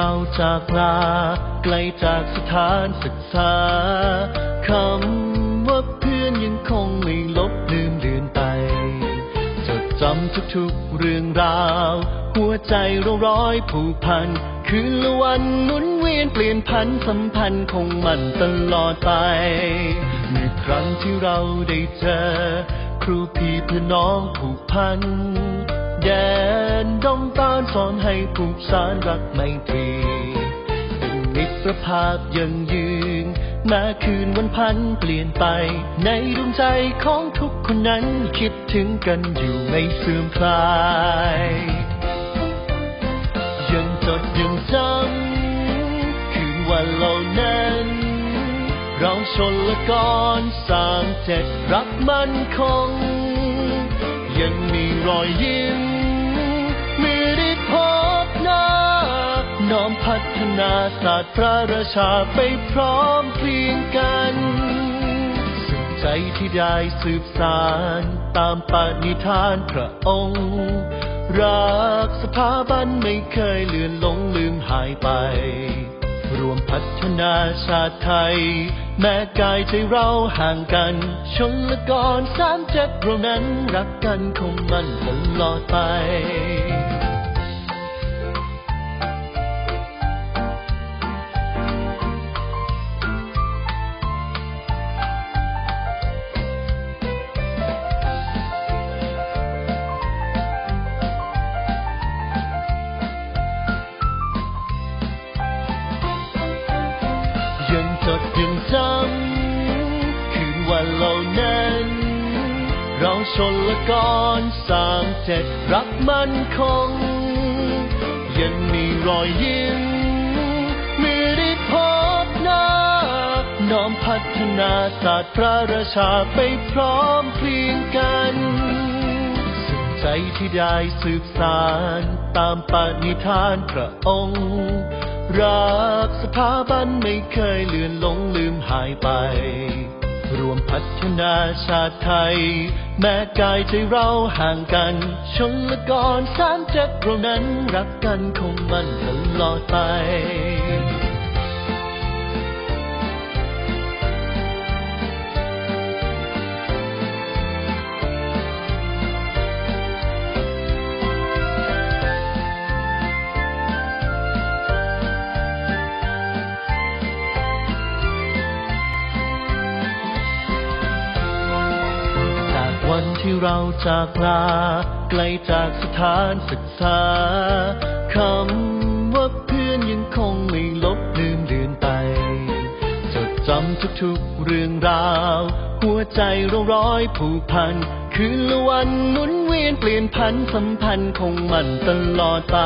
เราจากลาไกลจากสถานศึกษาคำว่าเพื่อนยังคงไม่ลบลืมเลือนไป จดจำทุกๆเรื่องราว หัวใจเราร้อยผูกพัน คืนละวันหมุนเวียนเปลี่ยนพันสัมพันธ์คงมันตลอดไปเมื่อครั้งที่เราได้เจอ ครูพี่เพื่อนน้องผูกพันแด นดงตานสอนให้ผูกสารรักไมตรีเป็นมิตรภาพยังยืนแม้คืนวันพันเปลี่ยนไป ในดวงใจของทุกคนนั้นคิดถึงกันอยู่ไม่เสื่อมคลาย ยังจดยังจำคืนวันเหล่านั้น เราชนละกรสางเจ็ดรักมั่นคง ยังมีรอยยิ้ม น้อมพัฒนาศาสตร์พระราชาไปพร้อมเพรียงกันสุขใจที่ได้สืบสารตามปณิธานพระองค์ รักสถาบันไม่เคยเลือนลงลืมหายไป รวมพัฒนาชาติไทย แม้กายใจเราห่างกัน ชนละกรสามเจ็ดเรานั้นรักกันคงมันตลอดไป ชนละกรสามเจ็ดรักมันคง ยังมีรอยยิ้มมีได้พบหน้า น้อมพัฒนาศาสตร์พระราชาไปพร้อมเพรียงกันสุขใจที่ได้สืบสารตามปณิธานพระองค์ รักสถาบันไม่เคยเลือนลงลืมหายไป รวมพัฒนาชาติไทย แม้กายใจเราห่างกัน ชนละกรสามจักรเรานั้นรักกันคงมันตลอดไป เราจากลาไกลจากสถานศึกษาคำว่าเพื่อนยังคงไม่ลบลืมเลือนไป จดจำทุกๆเรื่องราว หัวใจเราร้อยผูกพัน คืนละวันหมุนเวียนเปลี่ยนพันสัมพันธ์คงมันตลอดไป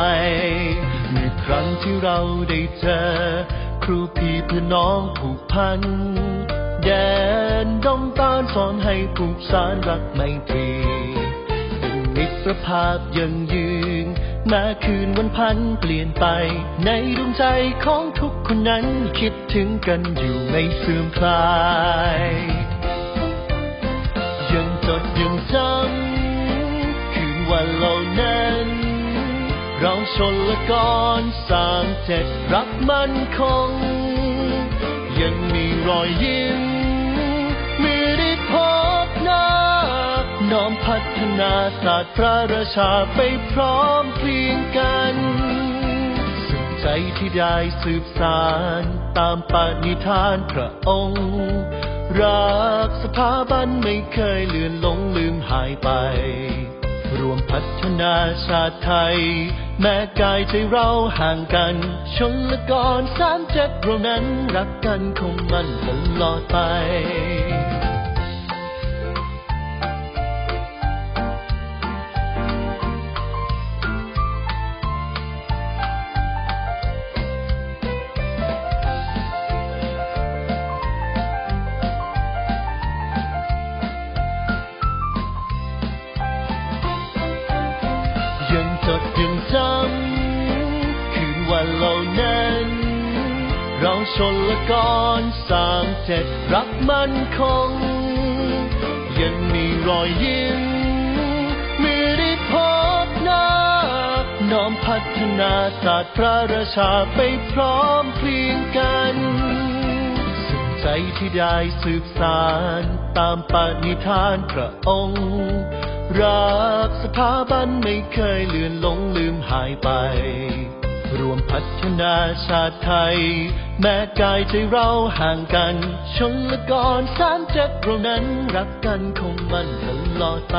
เมื่อครั้งที่เราได้เจอ ครูพี่เพื่อนน้องผูกพัน แดนดงตานสอนให้ผูกสารรักไมตรี เป็นมิตรภาพยังยืนแม้คืนวันพันเปลี่ยนไป ในดวงใจของทุกคนนั้นคิดถึงกันอยู่ไม่เสื่อมคลาย ยังจดยังจำคืนวันเหล่านั้น เราชนละกรสามเจ็ดรักมันคง ยังมีรอยยิ้ม น้อมพัฒนาศาสตร์พระราชาไปพร้อมเพรียงกันสุขใจที่ได้สืบสารตามปณิธานพระองค์ รักสถาบันไม่เคยเลือนลงลืมหายไป รวมพัฒนาชาติไทย แม้กายใจเราห่างกัน ชนละกรสามเจักรเรานั้นรักกันคงมันตลอดไป ยังจดยังจำคืนวันเหล่านั้น เราชนละกรสามเจ็ดรักมันคง ยังมีรอยยิ้มเมื่อได้พบหน้า น้อมพัฒนาศาสตร์พระราชาไปพร้อมเพรียงกันสุขใจที่ได้สืบสารตามปณิธานพระองค์ รักสถาบันไม่เคยเลือนลงลืมหายไป รวมพัฒนาชาติไทย แม้กายใจเราห่างกัน ชนละกรสามจักรเรานั้นรักกันคงมันตลอดไป